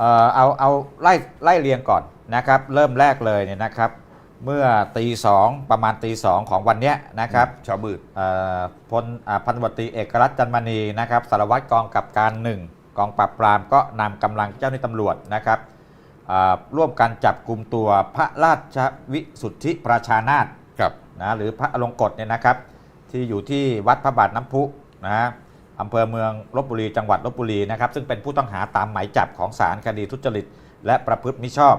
เอ่อเอาเอาไล่ไล่เรียงก่อนนะครับเริ่มแรกเลยเนี่ยนะครับเมื่อตีสองประมาณตีสองของวันเนี้ยนะครับเช้ามืดเอ่อพลอ่าพันตำรวจตรีเอกรัตน์จันมณีนะครับสารวัตรกองกับการหนึ่งกองปราบปรามก็นำกำลังเจ้าหน้าที่ตำรวจนะครับอ่าร่วมกันจับกลุ่มตัวพระราชวิสุทธิประชานาถครับนะหรือพระอลงกฎเนี่ยนะครับที่อยู่ที่วัดพระบาทน้ำพุนะ อำเภอเมืองลบบุรีจังหวัดลบบุรีนะครับซึ่งเป็นผู้ต้องหาตามหมายจับของศาลคดีทุจริต และประพฤติมิชอบ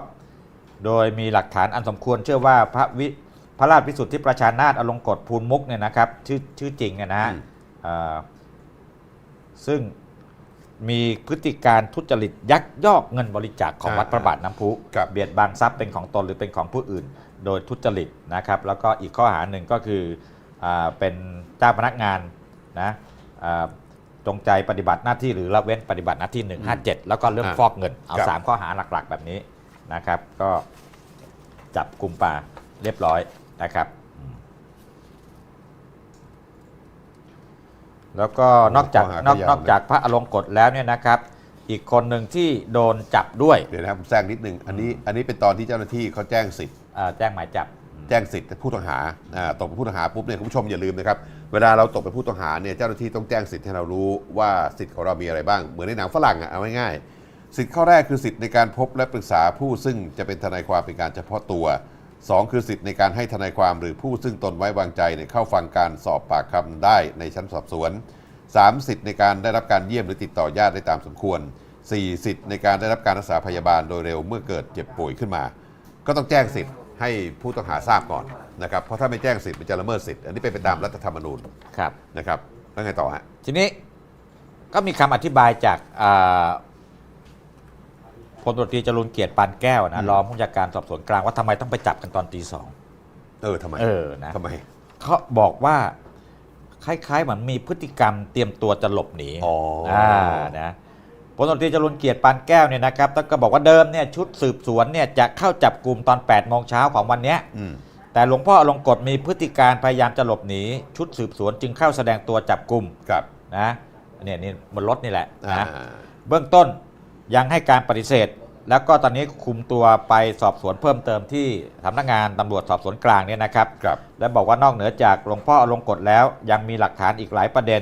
โดยมีหลักฐานอันสมควรเชื่อว่าพระวิพระราชวิสุทธิประชานาถอลงกฎภูลมุกเนี่ยนะครับชื่อชื่อจริงเนี่ยนะฮะอืมเอ่อซึ่งมีพฤติการทุจริตยักยอกเงินบริจาคของวัดพระบาทน้ำพุครับเบียดบังทรัพย์เป็นของตนหรือเป็นของผู้อื่น โดยทุจริตนะครับ แล้วก็อีกข้อหาหนึ่งก็คืออาเป็นเจ้าพนักงานนะอ่า จงใจปฏิบัติหน้าที่หรือละเว้นปฏิบัติหน้าที่ 157 แล้วก็เรื่องอ่าฟอกเงิน เอาครับสามข้อหาหลักๆ แบบนี้นะครับ ก็จับกลุ่มปาเรียบร้อยนะครับอืมแล้วก็นอกจากข้อหานอกก็ยาวนอกจากพระอลงกฎแล้วเนี่ยนะครับ อีกคนหนึ่งที่โดนจับด้วย เดี๋ยวนะครับผมแทรกนิดนึงอันนี้อันนี้เป็นตอนที่เจ้าหน้าที่เขาแจ้งสิทธิ์อ่าแจ้งหมายจับ แจ้งสิทธิ์ผู้ต้องหาอ่าตกเป็นผู้ต้องหาปุ๊บเนี่ยคุณผู้ชมอย่าลืมนะครับ เวลาเราตกเป็นผู้ต้องหาเนี่ยเจ้าหน้าที่ต้องแจ้งสิทธิ์ให้เรารู้ว่าสิทธิ์ของเรามีอะไรบ้าง เหมือนในหนังฝรั่งอะเอาง่ายๆสิทธิ์ข้อแรกคือสิทธิ์ในการพบและปรึกษาผู้ซึ่งจะเป็นทนายความเป็นการเฉพาะตัวสองคือสิทธิ์ในการให้ทนายความหรือผู้ซึ่งตนไว้วางใจเเข้าฟังการสอบปากคำได้ในชั้นสอบสวน 3. สิทธิ์ในการได้รับการเยี่ยมหรือติดต่อญาติได้ตามสมควร 4. สิทธิ์ในการได้รับการรักษาพยาบาลโดยเร็วเมื่อเกิดเจ็บป่วยขึ้นมา ก็ต้องแจ้งสิทธิ์ให้ผู้ต้องหาทราบก่อน นะครับเพราะถ้าไม่แจ้งสิทธิ์มันจะละเมิดสิทธิ์ อันนี้เป็นไปตามรัฐธรรมนูญครับ นะครับแล้วไงต่อฮะ ทีนี้ก็มีคำอธิบายจากอ่าพลตำรวจตรีจรูนเกียรติปานแก้วอืนะมรองผู้จัดการสอบสวนกลางว่าทำไมต้องไปจับกันตอนตีสองเออทำไมเออนะทำไมเขาบอกว่าคล้ายๆเหมือนมีพฤติกรรมเตรียมตัวจะหลบหนี อ๋ออ่านะพลตำรวจตรีจรูนเกียรติปานแก้วเนี่ยนะครับก็บอกว่าเดิมเนี่ยชุดสืบสวนเนี่ยจะเข้าจับกลุ่มตอน8โมงเช้าของวันเนี้ยอืม แต่หลวงพ่ออลงกฎมีพฤติการพยายามจะหลบหนีชุดสืบสวนจึงเข้าแสดงตัวจับกลุ่มครับนะเนี่ยนี่บนรถนี่แหละอ่านะเบื้องต้นยังให้การปฏิเสธ แล้วก็ตอนนี้คุมตัวไปสอบสวนเพิ่มเติมที่สำนักงานตำรวจสอบสวนกลางเนี่ยนะครับครับ และบอกว่านอกเหนือจากหลวงพ่ออลงกฎแล้ว ยังมีหลักฐานอีกหลายประเด็น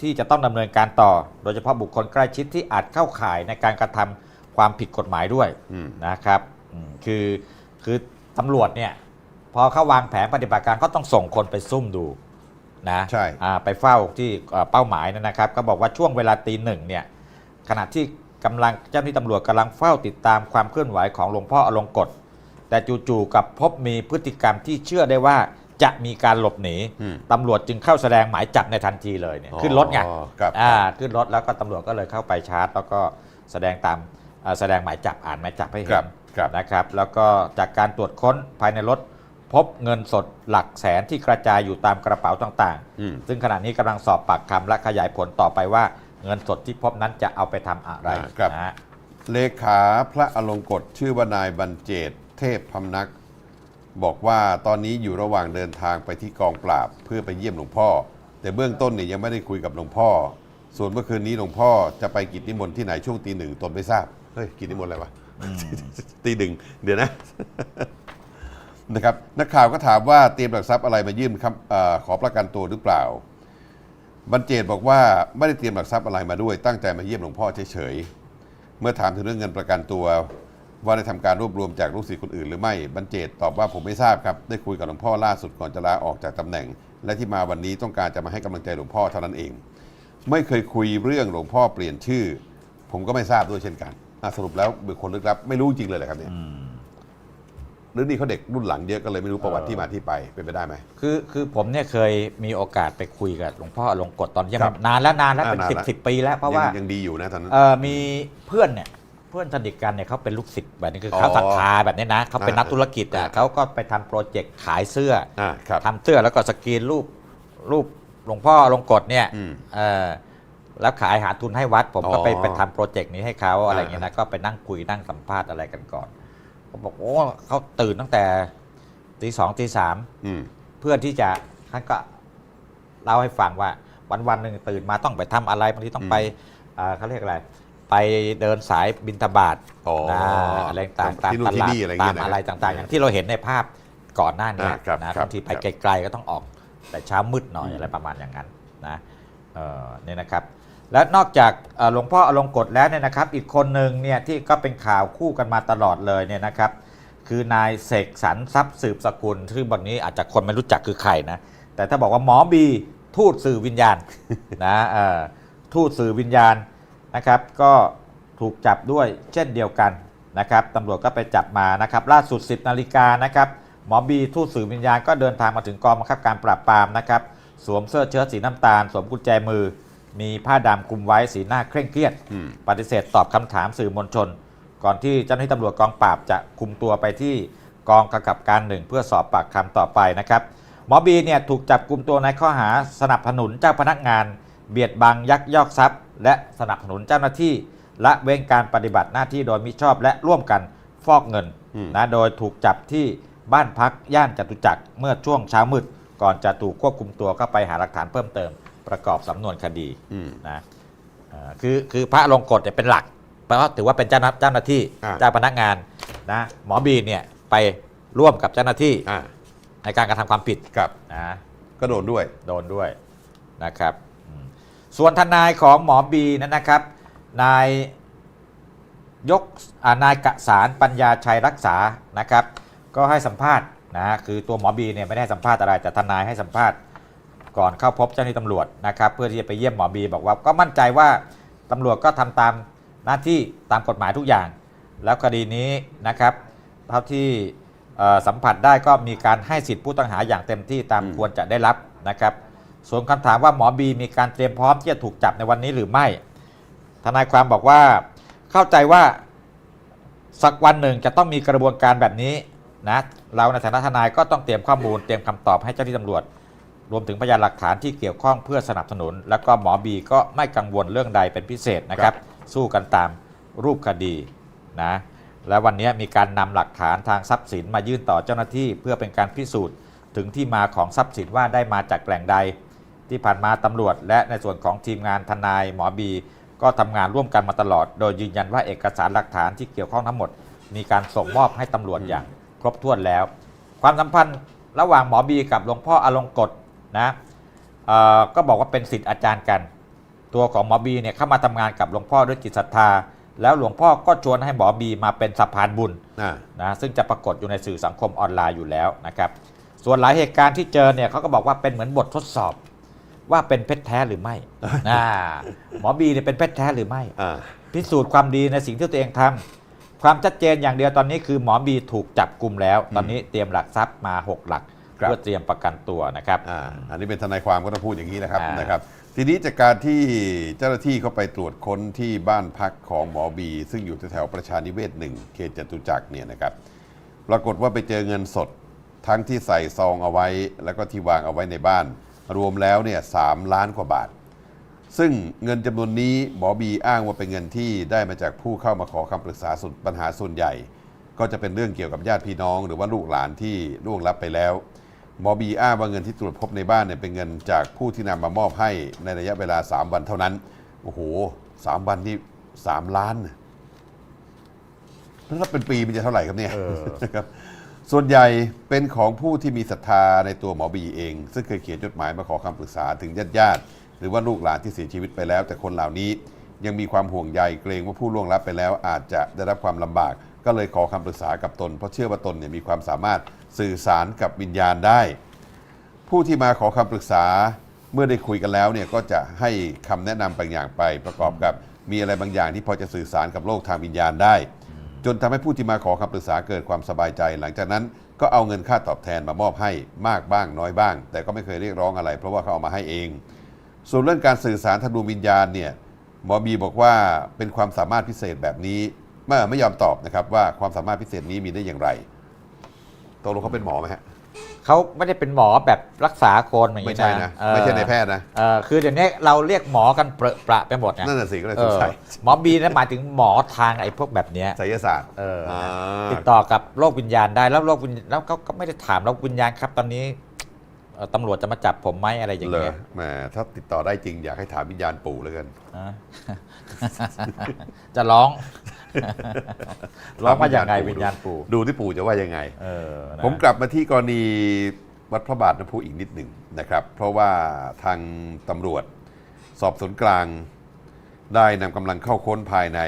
ที่จะต้องดำเนินการต่อ โดยเฉพาะบุคคลใกล้ชิดที่อาจเข้าข่ายในการกระทำความผิดกฎหมายด้วยอืมนะครับอืมคือคือตำรวจเนี่ยพ อเขาวางแผนปฏิบัติการก็ต้องส่งคนไปซุ่มดูนะใช่อ่าไปเฝ้าที่เอ่อเป้าหมายนะนะครับ ก็บอกว่าช่วงเวลาตีหนึ่งเนี่ยขณะที่กำลังเจ้าหน้าที่ตำรวจกำลังเฝ้าติดตามความเคลื่อนไหวของหลวงพ่ออลงกฎแต่จู่ๆกับพบมีพฤติกรรมที่เชื่อได้ว่าจะมีการหลบหนีอืมตำรวจจึงเข้าแสดงหมายจับในทันทีเลยเนี่ยขึ้นรถไงอ๋อครับอ่าขึ้นรถแล้วก็ตำรวจก็เลยเข้าไปชาร์จ แล้วก็แสดงตามเอ่อแสดงหมายจับอ่านหมายจับให้คเห็รับนครับนะครับ แล้วก็จากการตรวจค้นภายในรถ พบเงินสดหลักแสนที่กระจายอยู่ตามกระเป๋าต่างอืม ๆ ซึ่งขณะนี้กำลังสอบปากคำและขยายผลต่อไปว่า เงินสดที่พบนั้นจะเอาไปทำอะไรอ่าครับ นะฮะ เลขาพระอลงกฎชื่อว่านายบรรเจตเทพพำนัก บอกว่าตอนนี้อยู่ระหว่างเดินทางไปที่กองปราบเพื่อไปเยี่ยมหลวงพ่อ แต่เบื้องต้นเนี่ยยังไม่ได้คุยกับหลวงพ่อ ส่วนเมื่อคืนนี้หลวงพ่อจะไปกิจนิมนต์ที่ไหนช่วงตีหนึ่งตนไม่ทราบเฮ้ยกิจนิมนต์อะไรวะ ตีหนึ่งเดี๋ยวนะ นะครับนักข่าวก็ถามว่าเตรียมหลักทรัพย์อะไรมายื่นคำเอขอประกันตัวหรือเปล่าบรรเจตบอกว่าไม่ได้เตรียมหลักทรัพย์อะไรมาด้วย ตั้งใจมาเยี่ยมหลวงพ่อเฉยๆเมื่อถามถึงเรื่องเงินประกันตัว ว่าได้ทำการรวบรวมจากลูกศิษย์คนอื่นหรือไม่บรรเจตตอบว่าผมไม่ทราบครับได้คุยกับหลวงพ่อล่าสุดก่อนจะลาออกจากตำแหน่ง และที่มาวันนี้ต้องการจะมาให้กำลังใจหลวงพ่อเท่านั้นเอง ไม่เคยคุยเรื่องหลวงพ่อเปลี่ยนชื่อ ผมก็ไม่ทราบด้วยเช่นกันสรุปแล้วบุคคลลึกลับไม่รู้จริงเลยเหรอครับเนี่ย หรือนี่เขาเด็กรุ่นหลังเยอะก็เลยไม่รู้ประวัติที่มาที่ไปเป็นไปได้ไหม คือคือผมเนี่ยเคยมีโอกาสไปคุยกับหลวงพ่ออลงกฎตอนยังครับนานแล้วนานแล้วเป็นอ่านานสิบแล้วสิบปีแล้วเพราะว่ายังยังดีอยู่นะตอนนั้น เอ่อมีเพื่อนเนี่ยเพื่อนสนิทกันเนี่ยเขาเป็นลูกศิษย์แบบนี้คือเขาอ๋อศรัทธาแบบนี้นะเขาเป็นอ่านักธุรกิจอะอ่า เขาก็ไปทำโปรเจกต์ขายเสื้ออ่าครับ ทำเสื้อแล้วก็สกรีนรูปรูปหลวงพ่อลงกฎเนี่ยอืมเออแล้วขายหาทุนให้วัด ผมก็ไปอ๋อไปทำโปรเจกต์นี้ให้เขาอะไรอย่างเงี้ยอ่านะก็ไปนั่งคุยนั่งสัมภาษณ์อะไรกันก่อน เขาบอกโอ้เขาตื่นตั้งแต่ตีสองตีสามอืม เพื่อที่จะท่านก็เล่าให้ฟังว่าวันวันๆหนึ่งตื่นมาต้องไปทำอะไรบางทีต้องไปอืมเอ่อเขาเรียกอะไร ไปเดินสายบินทบาทอ๋อนะอะไรต่างๆตามที่นู่ตนที่ลาดนี่อะไรอย่างเงี้ตายมนะอะไรต่างๆ อย่างที่เราเห็นในภาพก่อนหน้านี้อ่าครับนะครับบางทีไปครับ ไกลๆก็ต้องออกแต่เช้ามืดหน่อยอืมอะไรประมาณอย่างนั้นนะเออเนี่ยนะครับ และนอกจากหลวงพ่ออลงกฎแล้วเนี่ยนะครับ อีกคนหนึ่งเนี่ยที่ก็เป็นข่าวคู่กันมาตลอดเลยเนี่ยนะครับ คือนายเสกสรรทรัพย์สืบสกุลซึ่งวันนี้อาจจะคนไม่รู้จักคือใครนะ แต่ถ้าบอกว่าหมอบีทูตสื่อวิญญาณนะทูตสื่อวิญญาณนะครับ ก็ถูกจับด้วยเช่นเดียวกันนะครับตำรวจก็ไปจับมานะครับ ล่าสุด 10นาฬิกานะครับหมอบีทูตสื่อวิญญาณก็เดินทางมาถึงกองบังคับการปราบปรามนะครับ สวมเสื้อเชิ้ตสีน้ำตาล สวมกุญแจมือ มีผ้าดำคลุมไว้สีหน้าเคร่งเครียด อืม ปฏิเสธตอบคำถามสื่อมวลชน ก่อนที่เจ้าหน้าที่ตำรวจกองปราบจะคุมตัวไปที่กองกำกับการหนึ่งเพื่อสอบปากคำต่อไปนะครับ หมอบีเนี่ยถูกจับกลุ่มตัวในข้อหาสนับสนุนเจ้าพนักงาน เบียดบังยักยอกทรัพย์ และสนับสนุนเจ้าหน้าที่ละเว้นการปฏิบัติหน้าที่โดยมิชอบและร่วมกันฟอกเงินอืม นะโดยถูกจับที่บ้านพักย่านจตุจักรเมื่อช่วงเช้ามืดก่อนจะถูกควบคุมตัวเข้าไปหาหลักฐานเพิ่มเติม ประกอบสำนวนคดีอืมนะเอ่อคือคือพระลงกฎเนี่ยเป็นหลัก เพราะว่าถือว่าเป็นเจ้าหน้าเจ้าหน้าที่อ่าเจ้าพนักงานนะหมอบีเนี่ยไปร่วมกับเจ้าหน้าที่อ่าในการกระทำความผิดครับนะก็โดนด้วยโดนด้วยนะครับอืมส่วนทนายของหมอบีนั้นนะครับนายยกอ่านายกสารปัญญาชัยรักษานะครับ ก็ให้สัมภาษณ์นะฮะคือตัวหมอบีเนี่ยไม่ได้ให้สัมภาษณ์อะไรแต่ทนายให้สัมภาษณ์ ก่อนเข้าพบเจ้าหน้าที่ตำรวจนะครับเพื่อที่จะไปเยี่ยมหมอบีบอกว่าก็มั่นใจว่าตำรวจก็ทำตามหน้าที่ตามกฎหมายทุกอย่าง แล้วคดีนี้นะครับเท่าที่สัมผัสได้ก็มีการให้สิทธิผู้ต้องหาอย่างเต็มที่ตามมควรจะได้รับนะครับ ส่วนคำถามว่าหมอบีมีการเตรียมพร้อมที่จะถูกจับในวันนี้หรือไม่ ทนายความบอกว่าเข้าใจว่าสักวันหนึ่งจะต้องมีกระบวนการแบบนี้นะเราในฐานะทนายก็ต้องเตรียมข้อมูลเตรียมคำตอบให้เจ้าหน้าที่ตำรวจ รวมถึงพยานหลักฐานที่เกี่ยวข้องเพื่อสนับสนุน แล้วก็หมอบีก็ไม่กังวลเรื่องใดเป็นพิเศษนะครับ สู้กันตามรูปคดีนะและวันนี้มีการนำหลักฐานทางทรัพย์สินมายื่นต่อเจ้าหน้าที่เพื่อเป็นการพิสูจน์ ถึงที่มาของทรัพย์สินว่าได้มาจากแหล่งใด ที่ผ่านมาตำรวจ และในส่วนของทีมงานทนายหมอบี ก็ทำงานร่วมกันมาตลอด โดยยืนยันว่าเอกสารหลักฐานที่เกี่ยวข้องทั้งหมด มีการส่งมอบให้ตำรวจอย่างครบถ้วนแล้ว ความสัมพันธ์ระหว่างหมอบีกับหลวงพ่ออลงกฎ นะเอ่อก็บอกว่าเป็นสิทธิ์อาจารย์กัน ตัวของหมอบีเนี่ยเข้ามาทำงานกับหลวงพ่อด้วยจิตศรัทธา แล้วหลวงพ่อก็ชวนให้หมอบีมาเป็นสะพานบุญอ่านะซึ่งจะปรากฏอยู่ในสื่อสังคมออนไลน์อยู่แล้วนะครับส่วนหลายเหตุการณ์ที่เจอเนี่ยเขาก็บอกว่าเป็นเหมือนบททดสอบ ว่าเป็นเพชรแท้หรือไม่อ่าหมอบีเนี่ยเป็นเพชรแท้หรือไม่อ่าพิสูจน์ความดีในสิ่งที่ตัวเองทำความชัดเจนอย่างเดียวตอนนี้คือหมอบีถูกจับกลุ่มแล้ว ตอนนี้เตรียมหลักทรัพย์มา 6 หลักครับ เพื่อเตรียมประกันตัวนะครับอ่าอันนี้เป็นทนายความก็ต้องพูดอย่างนี้นะครับอ่านนะครับ ทีนี้จากการที่เจ้าหน้าที่เข้าไปตรวจค้นที่บ้านพักของหมอบี ซึ่งอยู่แถวๆประชานิเวศหนึ่งเขตจตุจักรเนี่ยนะครับ ปรากฏว่าไปเจอเงินสดทั้งที่ใส่ซองเอาไว้ แล้วก็ที่วางเอาไว้ในบ้าน รวมแล้วเนี่ยสามล้านกว่าบาท ซึ่งเงินจำนวนนี้หมอบีอ้างว่าเป็นเงินที่ได้มาจากผู้เข้ามาขอคำปรึกษาสุดปัญหาส่วนใหญ่ ก็จะเป็นเรื่องเกี่ยวกับญาติพี่น้อง หรือว่าลูกหลานที่ล่วงลับไปแล้ว หมอบีอ้างว่าเงินที่ตรวจพบในบ้านเนี่ยเป็นเงินจากผู้ที่นำมามอบให้ในระยะเวลา 3 วันเท่านั้น โอ้โหสามวันที่3ล้านน่ะแล้วถ้าเป็นปีมันจะเท่าไหร่ครับเนี่ยเออนะครับ ส่วนใหญ่เป็นของผู้ที่มีศรัทธาในตัวหมอบีเอง ซึ่งเคยเขียนจดหมายมาขอคำปรึกษาถึงญาติญาติๆหรือว่าลูกหลานที่เสียชีวิตไปแล้ว แต่คนเหล่านี้ยังมีความห่วงใยเกรงว่าผู้ล่วงลับไปแล้ว อาจจะได้รับความลำบาก ก็เลยขอคำปรึกษากับตนเพราะเชื่อว่าตนเนี่ยมีความสามารถ สื่อสารกับวิญญาณได้ ผู้ที่มาขอคำปรึกษาเมื่อได้คุยกันแล้วเนี่ยก็จะให้คำแนะนำบางอย่างไป ประกอบกับมีอะไรบางอย่างที่พอจะสื่อสารกับโลกทางวิญญาณได้ จนทำให้ผู้ที่มาขอคำปรึกษาเกิดความสบายใจ หลังจากนั้นก็เอาเงินค่าตอบแทนมามอบให้มากบ้างน้อยบ้าง แต่ก็ไม่เคยเรียกร้องอะไร เพราะว่าเขาเอามาให้เอง ส่วนเรื่องการสื่อสารทางดวงวิญญาณเนี่ยหมอบีบอกว่าเป็นความสามารถพิเศษแบบนี้ไม่ไม่ยอมตอบนะครับว่าความสามารถพิเศษนี้มีได้อย่างไร ตกลงเขาเป็นหมอไหมฮะ เขาไม่ได้เป็นหมอแบบรักษาคนอย่างไม่นี้ใช่นะ เออไม่ใช่ในายแพทย์นะ เออคือเดี๋ยวนี้เราเรียกหมอกันเปรอะประไปหมดไงนั่นน่ะสิก็เลยเอสงอสัยหมอบีนั่นหมายถึงหมอทางไอ้พวกแบบเนี้ย ไสยศาสตร์เอออาติดต่อกับโลกวิญญาณได้แล้วโลกวิญแล้วเขาก็ไม่ได้ถามโลกวิญญาณครับตอนนี้เอ่อตำรวจจะมาจับผมไหมอะไรอย่างเหรอเงี้ยแหมถ้าติดต่อได้จริงอยากให้ถามวิญญาณปู่แล้วกันนะจะร้อง ร้องว่าอย่างไงวิญญาณปู่ดูที่ปู่จะว่ายังไงเออนะผมกลับมาที่กรณีวัดพระบาทน้ำพุอีกนิดหนึ่งนะครับ เพราะว่าทางตำรวจสอบสวนกลางได้นำกำลังเข้าค้นภายใน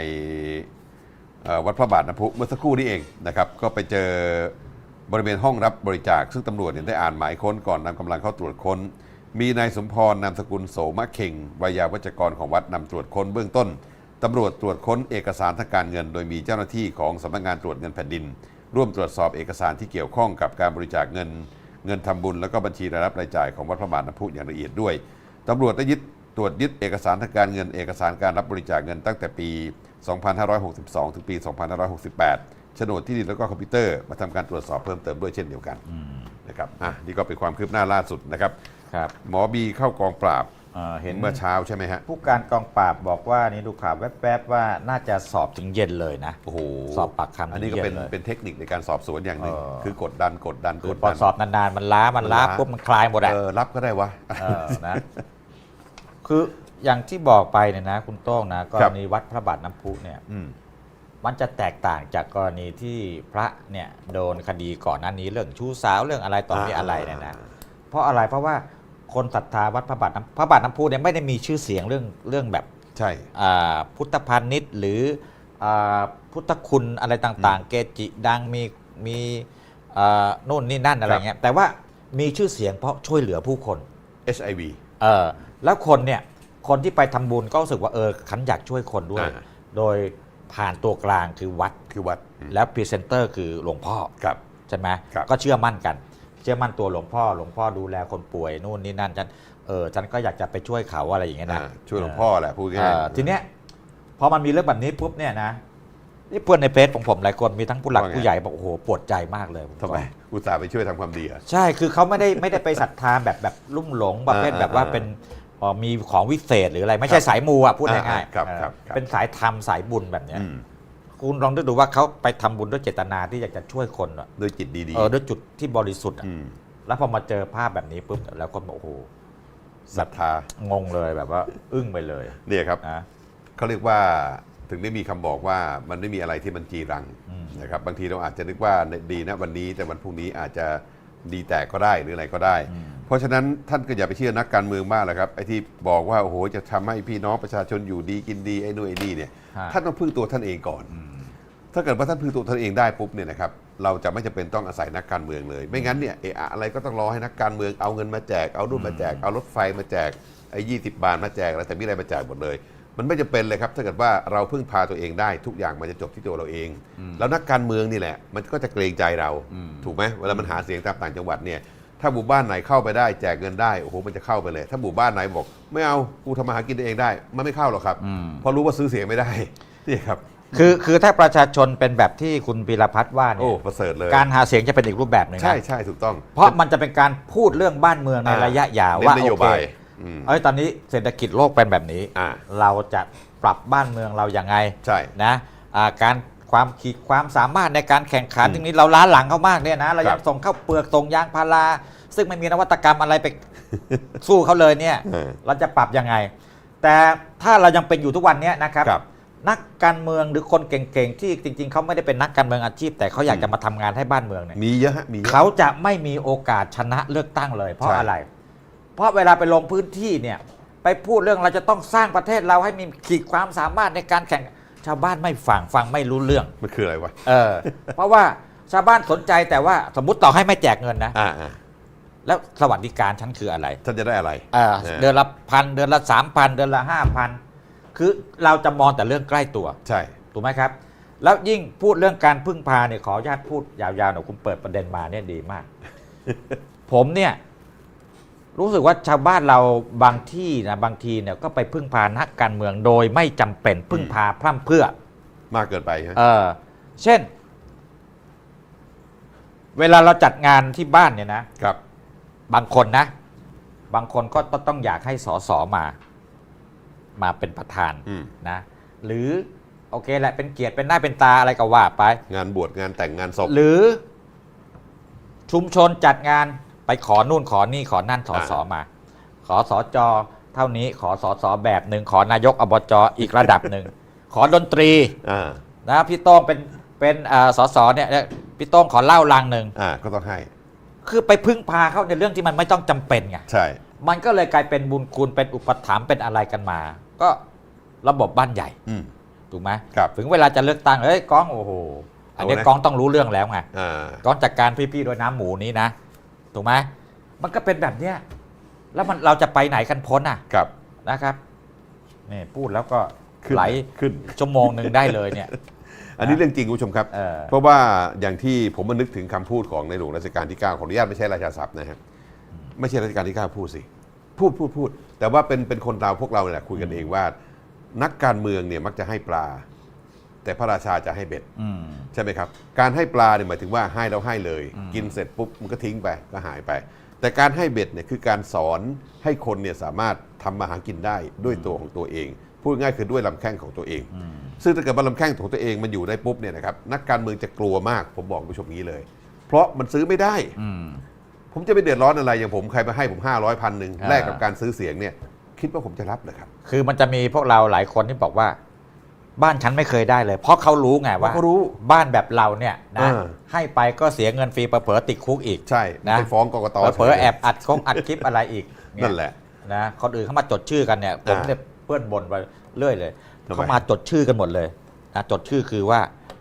เอ่อวัดพระบาทน้ำพุเมื่อสักครู่นี้เองนะครับ ก็ไปเจอบริเวณห้องรับบริจาค ซึ่งตำรวจเนี่ยได้อ่านหมายค้นก่อนนำกำลังเข้าตรวจค้น มีนายสมพรนามสกุลโสมะเข่งวายาวัจกรของวัดนำตรวจค้นเบื้องต้น ตำรวจตรวจค้นเอกสารทางการเงิน โดยมีเจ้าหน้าที่ของสำนักงานตรวจเงินแผ่นดิน ร่วมตรวจสอบเอกสารที่เกี่ยวข้องกับการบริจาคเงิน เงินทำบุญแล้วก็บัญชีรายรับรายจ่ายของวัดพระบาทน้ำพุอย่างละเอียดด้วยตำรวจได้ยึดตรวจยึดเอกสารทางการเงิน เอกสารการรับบริจาคเงินตั้งแต่ปี 2562 ถึงปี 2568 โฉนดที่ดินแล้วก็คอมพิวเตอร์มาทำการตรวจสอบเพิ่มเติมด้วยเช่นเดียวกันนะครับอะนี่ก็เป็นความคืบหน้าล่าสุดนะครับครับหมอบีเข้ากองปราบ เอ่อเห็นเมื่อเช้าใช่ไหมฮะ ผู้การกองปราบบอกว่านี่ดูข่าวแวบๆว่าน่าจะสอบถึงเย็นเลยนะโอ้โหสอบปากคำอันนี้ก็เป็นเย็นเลยเป็นเทคนิคในการสอบสวนอย่างหนึ่งเออคือกดดันกดดันคืกอดพอดันสอบนานๆมันล้ามันล้ามันล้าปุ๊บมันคลายหมดอะเออรับก็ได้วะเออนะคืออย่างที่บอกไปเนี่ยนะ คุณโต้งนะกครรับณีวัดพระบาทน้ำพุเนี่ยอืมมันจะแตกต่างจากกรณีที่พระเนี่ยโดนคดีก่อนหน้านี้เรื่องชู้สาวเรื่องอะไรต่อมีอะไรเนี่ยนะเพราะอะไรเพราะว่า คนศรัทธาวัดพระบาทน้ำพระบาทน้ำพุเนี่ยไม่ได้มีชื่อเสียงเรื่องเรื่องแบบใช่ อ่าพุทธพาณิชย์หรืออาพุทธคุณอะไรต่าง ๆ เกจิดังมีมีอ่าโน่นนี่นั่นอะไรเงี้ยแต่ว่ามีชื่อเสียงเพราะช่วยเหลือผู้คน HIV เออแล้วคนเนี่ยคนที่ไปทำบุญก็รู้สึกว่าเออฉันอยากช่วยคนด้วย อ่า โดยผ่านตัวกลางคือวัด คือวัดอืมแล้วพรีเซนเตอร์คือหลวงพ่อ ครับ ใช่ไหมครับก็เชื่อมั่นกัน เชื่อมั่นตัวหลวงพ่อหลวงพ่อดูแลคนป่วยนู่นนี่นั่นฉันเออฉันก็อยากจะไปช่วยเขาอะไรอย่างเงี้ยนะอ่าช่วยหลวงพ่อแหละพูดเอง่ายอทีเนี้ยพอมันมีเรื่องแบบนี้ปุ๊บเนี่ยนะนี่เพื่อนในเฟซของผมหลายคนมีทั้งผู้หลักผู้ใหญ่บอกโอ้โหปวดใจมากเลยทำไมอุตส่าห์ไปช่วยทำความดีเหรอ ใช่คือเขาไม่ได้ไม่ได้ไปศรัทธาแบบแบบลุ่มหลงประเภทอ่าแบบว่าอ่าเป็นเอ่อมีของวิเศษหรืออะไร ไม่ใช่ครับสายมูอะพูดอ่าง่ายครับเออครับครับเป็นสายธรรมสายบุญแบบเนี้ย อืม คุณลองนึกดูว่าเขาไปทำบุญด้วยเจตนาที่อยากจะช่วยคนอะด้วยจิตดีเออด้วยจุดที่บริสุทธิ์อะอืมแล้วพอมาเจอภาพแบบนี้ปุ๊บแล้วก็บอกโอ้โหศรัทธางงเลยแบบว่า อึ้งไปเลยเนี่ยครับนะเขาเรียกว่าถึงได้มีคำบอกว่ามันไม่มีอะไรที่มันจีรังอืมนะครับบางทีเราอาจจะนึกว่าดีนะวันนี้แต่วันพรุ่งนี้อาจจะดีแต่ก็ได้หรืออะไรก็ได้ เพราะฉะนั้นท่านก็อย่าไปเชื่อนักการเมืองมากเลยครับไอ้ที่บอกว่าโอ้โหจะทำให้พี่น้องประชาชนอยู่ดีกินดีไอ้นู่นไอ้นี่เนี่ยฮะท่านต้องพึ่งตัวท่านเองก่อน ถ้าเกิดว่าท่านพึ่งตัวท่านเองได้ปุ๊บเนี่ยนะครับเราจะไม่จำเป็นต้องอาศัยนักการเมืองเลย ไม่งั้นเนี่ยเอะอะอะไรก็ต้องรอให้นักการเมืองเอาเงินมาแจกเอารุ่นมาแจกเอารถไฟมาแจกไอ้ยี่สิบาทมาแจกอะไรแต่มีอะไรมาแจกหมดเลย มันไม่จำเป็นเลยครับถ้าเกิดว่าเราพึ่งพาตัวเองได้ทุกอย่างมันจะจบที่ตัวเราเอง แล้วนักการเมืองนี่แหละ มันก็จะเกรงใจเราถูกไหมเวลามันหาเสียงตามต่างจังหวัดเนี่ยถ้าหมู่บ้านไหนเข้าไปได้แจกเงินได้โอ้โหมันจะเข้าไปเลย ถ้าหมู่บ้านไหนบอก ไม่เอากูทำมาหากินเองได้ มันไม่เข้าหรอกครับเพราะรู้ว่าซื้อเสียงไม่ได้นี่ครับ คือคือถ้าประชาชนเป็นแบบที่คุณพีรพัฒน์ว่าเนี่โอ้ยประเสริฐเลย การหาเสียงจะเป็นอีกรูปแบบหนึ่งนะใช่ใช่ถูกต้องเพราะมันจะเป็นการพูดเรื่องบ้านเมืองในอ่าระยะยาวเน้นว่านโยโอเคบายอืม เอ้ยตอนนี้เศรษฐกิจโลกเป็นแบบนี้ อ่า เราจะปรับบ้านเมืองเราอย่างไงใช่ นะอ่าการความขีดความสามารถในการแข่งขันอืมทีนี้เราล้าหลังเขามากเนี่ยนะเราครัยับงส่งเข้าวเปลือกส่งยางพาราซึ่งไม่มีนวัตกรรมอะไรไป สู้เขาเลยเนี่ย เออ เราจะปรับยังไง แต่ถ้าเรายังเป็นอยู่ทุกวันเนี้ยนะครับ ครับ นักการเมืองหรือคนเก่งๆ ที่จริง ๆ เขาไม่ได้เป็นนักการเมืองอาชีพ แต่เขาอยากจะมาทำงานให้บ้านเมืองเนี่ยมีเยอะฮะมีเยอะเขาจะไม่มีโอกาสชนะเลือกตั้งเลย เพราะใช่อะไร เพราะเวลาไปลงพื้นที่เนี่ย ไปพูดเรื่องเราจะต้องสร้างประเทศเราให้มีขีดความสามารถในการแข่งชาวบ้านไม่ฟังฟังไม่รู้เรื่องมันคืออะไรวะเออ เพราะว่าชาวบ้านสนใจแต่ว่าสมมติต่อให้ไม่แจกเงินนะอ่าอ่าแล้วสวัสดิการฉันคืออะไรท่านจะได้อะไรเออเออเดือนละพันเดือนละสามพันเดือนละห้าพัน คือเราจะมองแต่เรื่องใกล้ตัว ใช่ ถูกไหมครับ แล้วยิ่งพูดเรื่องการพึ่งพาเนี่ยขออนุญาตพูดยาวๆหน่อยคุณเปิดประเด็นมาเนี่ยดีมาก ผมเนี่ยรู้สึกว่าชาวบ้านเราบางที่นะบางทีเนี่ยก็ไปพึ่งพานักการเมืองโดยไม่จำเป็นพึ่งพาพร่ำเพรื่อ มากเกินไปฮะเออเช่น เวลาเราจัดงานที่บ้านเนี่ยนะ ครับ บางคนนะ บางคนก็ต้องอยากให้สอสอมา มาเป็นประธานอืม นะ หรือโอเคแหละเป็นเกียรติเป็นหน้าเป็นตาอะไรก็ว่าไป งานบวชงานแต่งงานศพ หรือชุมชนจัดงานไปไปขอนู่นขอนี่ขอนั่นสอสอมา ขอสอจอเท่านี้ขอสอสอแบบหนึ่งขอนายกอบจอีกระดับหนึ่ง ขอดนตรีอ่า นะพี่โต้งเป็นเป็นเอ่อสอสอเนี่ยพี่โต้งขอเหล่าลังหนึ่งอ่า ก็ต้องให้ คือไปพึ่งพาเขาในเรื่องที่มันไม่ต้องจำเป็นไงใช่ มันก็เลยกลายเป็นบุญคุณเป็นอุปถัมภ์เป็นอะไรกันมา ก็ระบบบ้านใหญ่อืม ถูกไหมครับถึงเวลาจะเลือกตั้งเอ้ยก้องโอ้โห อันนี้เอานะ ก้องต้องรู้เรื่องแล้วไงอ่าก้องจัดการพี่ๆด้วยน้ำหมูนี้นะ ถูกไหมมันก็เป็นแบบเนี้ยแล้วมันเราจะไปไหนกันพ้นอะครับนะครับนี่พูดแล้วก็ขึ้นไหลขึ้น ชั่วโมงหนึ่งได้เลยเนี่ย อันนี้เรื่องจริงคุณผู้ชมครับ เออ เพราะว่าอย่างที่ผมมานึกถึงคำพูดของในหลวงรัชกาลที่ 9 ขออนุญาตไม่ใช่ราชาศัพท์นะครับไม่ใช่รัชกาลที่ 9 พูดสิ พูดพูดพูด แต่ว่าเป็นเป็นคนเราพวกเราเนี่ยแหละคุยกันเองว่า นักการเมืองเนี่ยมักจะให้ปลา แต่พระราชาจะให้เบ็ดอืม ใช่ไหมครับ การให้ปลาเนี่ยหมายถึงว่าให้แล้วให้เลย อืม กินเสร็จปุ๊บมันก็ทิ้งไปก็หายไป แต่การให้เบ็ดเนี่ยคือการสอนให้คนเนี่ยสามารถทำมาหากินได้ด้วยตัวของตัวเอง พูดง่ายคือด้วยลำแข้งของตัวเอง อืม ซึ่งถ้าเกิดว่าลำแข้งของตัวเองมันอยู่ได้ปุ๊บเนี่ยนะครับนักการเมืองจะกลัวมากผมบอกคุณผู้ชมงี้เลย เพราะมันซื้อไม่ได้ อืม ผมจะไปเดือดร้อนอะไรอย่างผมใครมาให้ผม500พันหนึ่งอ่าแลกกับการซื้อเสียงเนี่ย คิดว่าผมจะรับเหรอครับ คือมันจะมีพวกเราหลายคนที่บอกว่า บ้านฉันไม่เคยได้เลย เพราะเขารู้ไงเพราะว่าเขารู้บ้านแบบเราเนี่ยนะเออให้ไปก็เสียเงินฟรีเผลอๆติดคุกอีกใช่นะไปฟ้องกกตเผลอๆแอบอัดคงอัดคลิปอะไรอีกเยนั่นแหละนะคนอื่นเขามาจดชื่อกันเนี่ยผมอ่าเนี่ยเพื่อนบ่นไปเรื่อยเลยทำไมเขามาจดชื่อกันหมดเลยนะจดชื่อคือว่า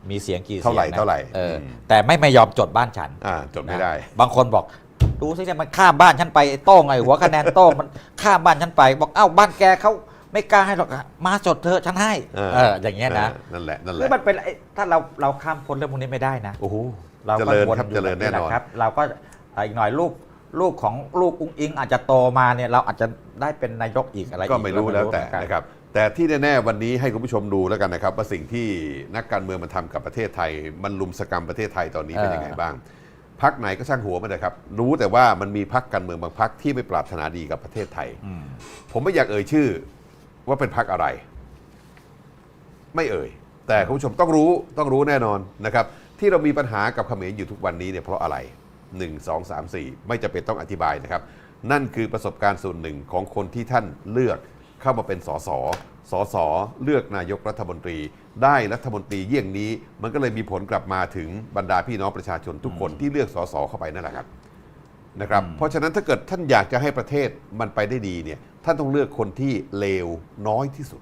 มีเสียงกี่เสียงเท่าไหร่นะเท่าไหร่เอออมแต่ไม่ไม่ยอมจดบ้านฉันอ่าจดไม่ได้นะบางคนบอก ดูสิเนี่ยมันข้ามบ้านฉันไปไอ้โต้งไอ้หัวคะแนนโต้งมันข้ามบ้านฉันไป บอกเอ้าบ้านแกเขาไม่กล้าให้หรอกอะมาจดเถอะฉันให้เออ เอออย่างเงี้ยนะอ่านั่นแหละนั่นแหคือละมันเป็นไอ้ถ้าเราเราข้ามพ้นเรื่องพวกนี้ไม่ได้นะ โอ้โหเราเจก็ริญวนครับอยู่เจริญแบบแน่นอนแหละครับ เราก็อะอีกหน่อยลูกลูกของลูกอุ้งอิงอาจจะโตมาเนี่ยเราอาจจะได้เป็นนายกอีกอะไรอีก็ไม่รู้แล้วแต่เหมือกั นะครับ แต่ที่แน่ๆวันนี้ให้คุณผู้ชมดูแล้วกันนะครับ ว่าสิ่งที่นักการเมืองมันทำกับประเทศไทย มันลุมสกรรมประเทศไทยตอนนี้เป็นยังไงบ้าง พักไหนก็ช่างหัวมันเลยครับ รู้แต่ว่ามันมีพักการเมืองบางพักที่ไม่ปรารถนาดีกับประเทศไทยอืมผมไม่อยากเอ่ยชื่อว่าเป็นพักอะไร ไม่เอ่ย แต่คุณผู้ชมต้องรู้ต้องรู้แน่นอนนะครับ ที่เรามีปัญหากับเขมรอยู่ทุกวันนี้เนี่ยเพราะอะไร 1 2 3 4 ไม่จำเป็นต้องอธิบายนะครับ นั่นคือประสบการณ์ส่วนหนึ่งของคนที่ท่านเลือกเข้ามาเป็นสส สสเลือกนายกรัฐมนตรี ได้รัฐมนตรีเยี่ยงนี้ มันก็เลยมีผลกลับมาถึงบรรดาพี่น้องประชาชนทุกคนที่เลือกสสเข้าไปนั่นแหละครับนะครับ เพราะฉะนั้นถ้าเกิดท่านอยากจะให้ประเทศมันไปได้ดีเนี่ยท่านต้องเลือกคนที่เลวน้อยที่สุด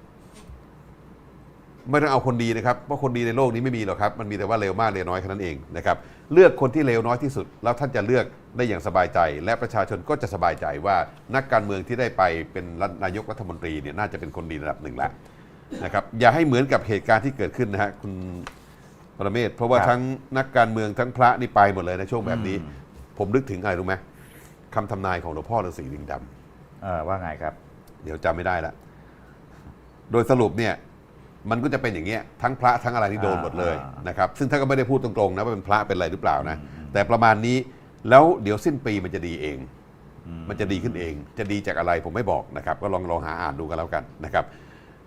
ไม่ต้องเอาคนดีนะครับเพราะคนดีในโลกนี้ไม่มีหรอกครับ มันมีแต่ว่าเลวมากเลวน้อยแค่นั้นเองนะครับเลือกคนที่เลวน้อยที่สุด แล้วท่านจะเลือกได้อย่างสบายใจ และประชาชนก็จะสบายใจว่านักการเมืองที่ได้ไปเป็นนายกรัฐมนตรีเนี่ยน่าจะเป็นคนดีระดับหนึ่งแล้วนะครับอย่าให้เหมือนกับเหตุการณ์ที่เกิดขึ้นนะฮะคุณปรเมศเพราะว่าครับทั้งนักการเมืองทั้งพระนี่ไปหมดเลยในช่วงแบบนี้อืมผมนึกถึงอะไรรู้ไหมคำทำนายของหลวงพ่อฤาษีลิงดำเออว่าไงครับ เดี๋ยวจำไม่ได้ละโดยสรุปเนี่ย มันก็จะเป็นอย่างเงี้ยทั้งพระทั้งอะไรนี่โดนหมดเลยอ่านนะครับซึ่งท่านก็ไม่ได้พูดตรงๆนะว่าเป็นพระเป็นอะไรหรือเปล่านะแต่ประมาณนี้แล้วเดี๋ยวสิ้นปีมันจะดีเอง มันจะดีขึ้นเอง จะดีจากอะไรผมไม่บอกนะครับ ก็ลองลองหาอ่านดูกันแล้วกันนะครับ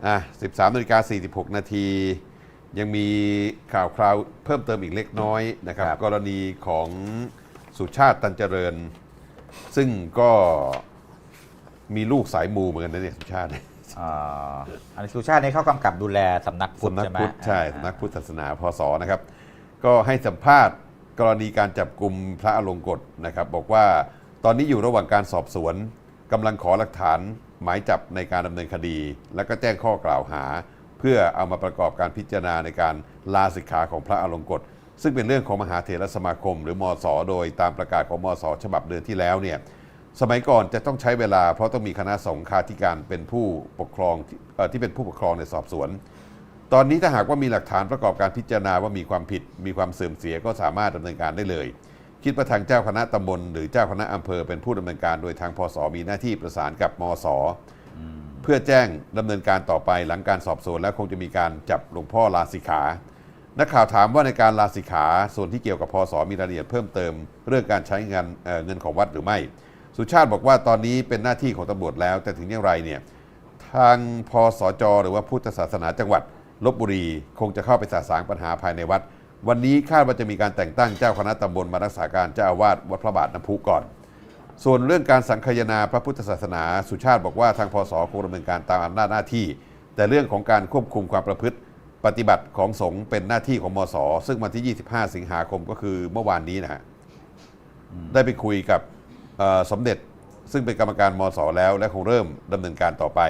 อะ13นาฬิกา46 นาทียังมีข่าวคราวเพิ่มเติมอีกเล็กน้อยนะครับครับกรณีของสุชาติตันเจริญ ซึ่งก็มีลูกสายมูเหมือนกันนะเนี่ยสุชาติ อ่าอันนสุชาตินี่เขากำกับดูแลสำนักพุทธสำนักใช่ไหมพุทธใช่อ่าสำนักพุทธศาสนาพศนะครับ ก็ให้สัมภาษณ์กรณีการจับกลุ่มพระอลงกฎนะครับ บอกว่าตอนนี้อยู่ระหว่างการสอบสวนกำลังขอหลักฐานหมายจับในการดำเนินคดี และก็แจ้งข้อกล่าวหา เพื่อเอามาประกอบการพิจารณาในการลาสิกขาของพระอลงกฎซึ่งเป็นเรื่องของมหาเถรสมาคม หรือมศโดยตามประกาศของมศฉบับเดือนที่แล้วเนี่ย สมัยก่อนจะต้องใช้เวลา เพราะต้องมีคณะสงฆ์คาธิการเป็นผู้ปกครองที่เอ่อที่เป็นผู้ปกครองในสอบสวน ตอนนี้ถ้าหากว่ามีหลักฐานประกอบการพิจารณาว่ามีความผิด มีความเสื่อมเสียก็สามารถดำเนินการได้เลย คิดว่าทางเจ้าคณะตำบลหรือเจ้าคณะอำเภอเป็นผู้ดำเนินการโดยทางพศมีหน้าที่ประสานกับมศเพื่อแจ้งดำเนินการต่อไปหลังการสอบสวน และคงจะมีการจับหลวงพ่อลาสิกขานักข่าวถามว่าในการลาสิกขาส่วนที่เกี่ยวกับพศมีรายละเอียดเพิ่มเติม เรื่องการใช้เงินเเงินของวัดหรือไม่ สุชาติบอกว่าตอนนี้เป็นหน้าที่ของตำรวจแล้ว แต่ถึงอย่างไรเนี่ยทางพสจ หรือว่าพุทธศาสนาจังหวัดลบบุรีคงจะเข้าไปสาสางปัญหาภายในวัด วันนี้คาดว่าจะมีการแต่งตั้งเจ้าคณะตำบลมารักษาการเจ้าอาวาสวัดพระบาทน้ำพุก่อน ส่วนเรื่องการสังคายนาพระพุทธศาสนา สุชาติบอกว่าทางพศคงดำเนินการตามอำนาจหน้าที่ แต่เรื่องของการควบคุมความประพฤติ ปฏิบัติของสงฆ์เป็นหน้าที่ของมศซึ่งวันที่ 25 สิงหาคมก็คือเมื่อวานนี้นะฮะได้ไปคุยกับ สมเด็จซึ่งเป็นกรรมการมศแล้วและคงเริ่มดำเนินการต่อไป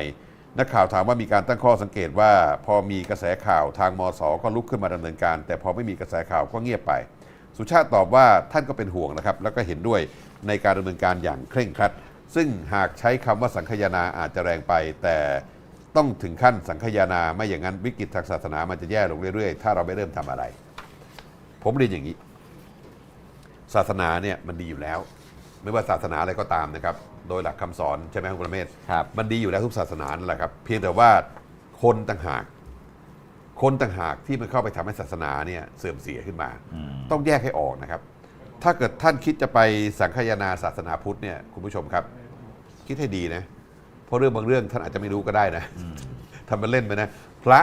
นักข่าวถามว่ามีการตั้งข้อสังเกตว่าพอมีกระแสข่าวทางมศก็ลุกขึ้นมาดำเนินการ แต่พอไม่มีกระแสข่าวก็เงียบไป สุชาติตอบว่าท่านก็เป็นห่วงนะครับ แล้วก็เห็นด้วยในการดำเนินการอย่างเคร่งครัด ซึ่งหากใช้คำว่าสังคายนาอาจจะแรงไป แต่ต้องถึงขั้นสังคายนาไม่อย่างนั้นวิกฤตทางศาสนามันจะแย่ลงเรื่อยๆ ถ้าเราไม่เริ่มทำอะไร ผมเรียนอย่างนี้ ศาสนาเนี่ยมันดีอยู่แล้ว ไม่ว่าศาสนาอะไรก็ตามนะครับ โดยหลักคำสอนใช่ไหมคุณประเมศครับมันดีอยู่แล้วทุกศาสนานั่นแหละครับเพียงแต่ว่าคนต่างหาก คนต่างหากที่มันเข้าไปทำให้ศาสนาเนี่ยเสื่อมเสียขึ้นมา ต้องแยกให้ออกนะครับ ถ้าเกิดท่านคิดจะไปสังคายนาศาสนาพุทธเนี่ยคุณผู้ชมครับ คิดให้ดีนะเพราะเรื่องบางเรื่องท่านอาจจะไม่รู้ก็ได้นะทำมันเล่นไปนะ พระ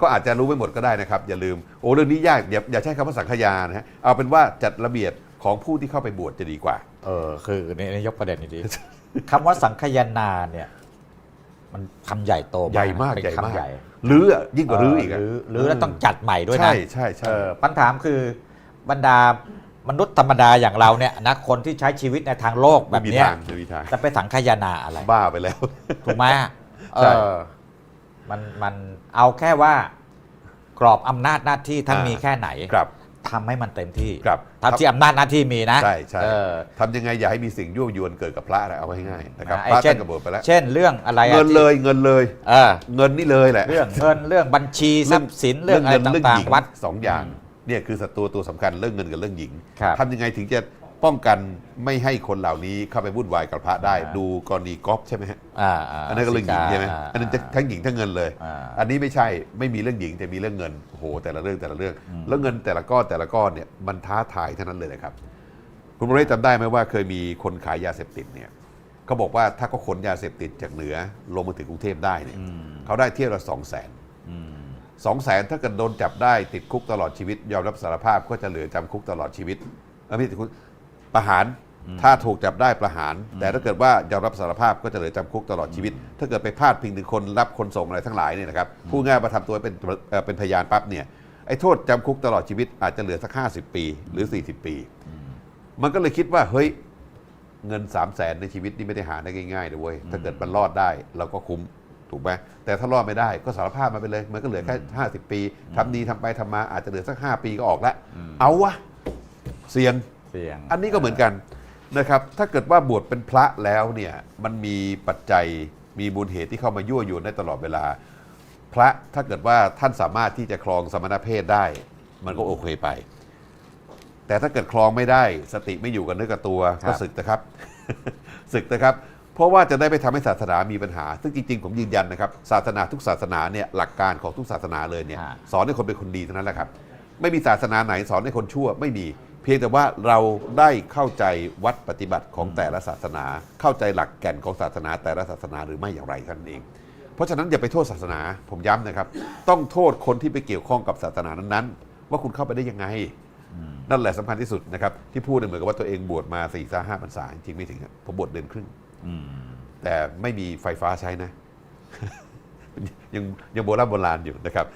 ก็อาจจะรู้ไม่หมดก็ได้นะครับ อย่าลืมโอ้เรื่องนี้ยากอย่าอย่าใช้คำว่าสังคายานะฮะเอาเป็นว่าจัดระเบียบของผู้ที่เข้าไปบวชจะดีกว่า เออคือนี่นี่ยกประเด็นนี้ดี คำว่าสังคายนาเนี่ย มันคำใหญ่โตใหญ่มากเป็นใหญ่มากคำใหญ่หรืออะยิ่งกว่ารื้ออีกหอะรือหรือแล้วต้องจัดใหม่ด้วยนะใช่ใช่ใช่ เออปัญถามคือบรรดามนุษย์ธรรมดาอย่างเราเนี่ยนะคนที่ใช้ชีวิตในทางโลกแบไม่บมีเนี้ยทางไม่มีทาง จะไปสังคายนาอะไร บ้าไปแล้ว ถูกไหมเอใช่อมันมันเอาแค่ว่ากรอบอำนาจหน้าที่ท่านอ่ามี มีแค่ไหน ครับ ทำให้มันเต็มที่ครับทำที่อำนาจหน้าที่มีนะใช่ใช่เออทำยังไงอย่าให้มีสิ่งยั่วยวนเกิดกับพระนะเอาไว้ง่ายๆนะครับนะพไอ้ระเช่ท่านนกบฏไปแล้วเช่นเรื่องอะไรอะเงินที่เลยเงินเลยเออเงินนี่เลยแหละเรื่องเงินเรื่องบัญชีทรัพย์สินเรื่องอะไรเรื่องต่างหญิๆวัด สองอย่างเนี่ยคือศัตรูตัวสำคัญเรื่องเงินกับเรื่องหญิงครับ ทำยังไงถึงจะ ป้องกันไม่ให้คนเหล่านี้เข้าไปวุ่นวายกับพระได้อ่าดูกรณีก๊อฟใช่ไหมฮะอ่าอันนั้นก็เรื่องหญิงใช่ไหมาอันนั้นจะทั้งหญิงทั้งเงินเลย อ่า อันนี้ไม่ใช่ไม่มีเรื่องหญิงแต่มีเรื่องเงินโอ้โหแต่ละเรื่องแต่ละเรื่อง แล้วเงินแต่ละก้อนแต่ละก้อนเนี่ยมันท้าทายทั้งนั้นเลยนะครับ คุณบริจำได้ไหมว่าเคยมีคนขายยาเสพติดเนี่ยเขาบอกว่าถ้าเขาขนยาเสพติดจากเหนือลงมาถึงกรุงเทพได้เนี่ยอืม เขาได้เที่ยวละสองแสนอืมสองแสนถ้าเกิดโดนจับได้ติดคุกตลอดชีวิต ยอมรับสารภาพก็จะเหลือจำคุกตลอดชีวิตเอ้ยไม่ติดคุก ประหารถ้าถูกจับได้ประหาร แต่ถ้าเกิดว่ายอมรับสารภาพก็จะเหลือจำคุกตลอดชีวิต ถ้าเกิดไปพาดพิงถึงคนรับคนส่งอะไรทั้งหลายเนี่ยนะครับผู้ง่ายมาทำตัวเป็นเอ่อเป็นพยานปั๊บเนี่ยไอ้โทษจำคุกตลอดชีวิตอาจจะเหลือสัก 50 ปีหรือ 40 ปี มันก็เลยคิดว่าเฮ้ยเงิน 3 0 0แสนในชีวิตนี่ไม่ได้หาได้ง่ายๆเลยเว้ยถ้าเกิดมันรอดได้เราก็คุ้มถูกไหมแต่ถ้ารอดไม่ได้ก็สารภาพมาไปเลย มันก็เหลือแค่ 50 ปีทำดีทำไปทำมาอาจจะเหลือสัก 5 ปีก็ออกแล้วเอาวะเสี่ยง เสี่ยง อันนี้ก็เหมือนกันนะครับ ถ้าเกิดว่าบวชเป็นพระแล้วเนี่ยมันมีปัจจัยมีมูลเหตุที่เข้ามายั่วยวนได้ตลอดเวลา พระถ้าเกิดว่าท่านสามารถที่จะครองสมณเพศได้ มันก็โอเคไป แต่ถ้าเกิดครองไม่ได้สติไม่อยู่กับเนื้อกับตัวครับก็ศึกนะครับศึกนะครับ เพราะว่าจะได้ไม่ทำให้ศาสนามีปัญหา ซึ่งจริงๆผมยืนยันนะครับ ศาสนาทุกศาสนาเนี่ยหลักการของทุกศาสนาเลยเนี่ยฮะสอนให้คนเป็นคนดีเท่านั้นแหละครับ ไม่มีศาสนาไหนสอนให้คนชั่วไม่มี เพียงแต่ว่าเราได้เข้าใจวัดปฏิบัติของแต่ละศาสนา เข้าใจหลักแก่นของศาสนาแต่ละศาสนาหรือไม่อย่างไรเท่านั้นเอง เพราะฉะนั้นอย่าไปโทษศาสนา ผมย้ำนะครับ ต้องโทษคนที่ไปเกี่ยวข้องกับศาสนานั้นๆ ว่าคุณเข้าไปได้ยังไง นั่นแหละสำคัญที่สุดนะครับ ที่พูดเนี่ยเหมือนกับว่าตัวเองบวชมา4ี่ห้าพรรษาจริงๆไม่ถึงอะผมบวชเดือนครึ่งอืมแต่ไม่มีไฟฟ้าใช้นะ ยังยังโบราณโบราณอยู่นะครับ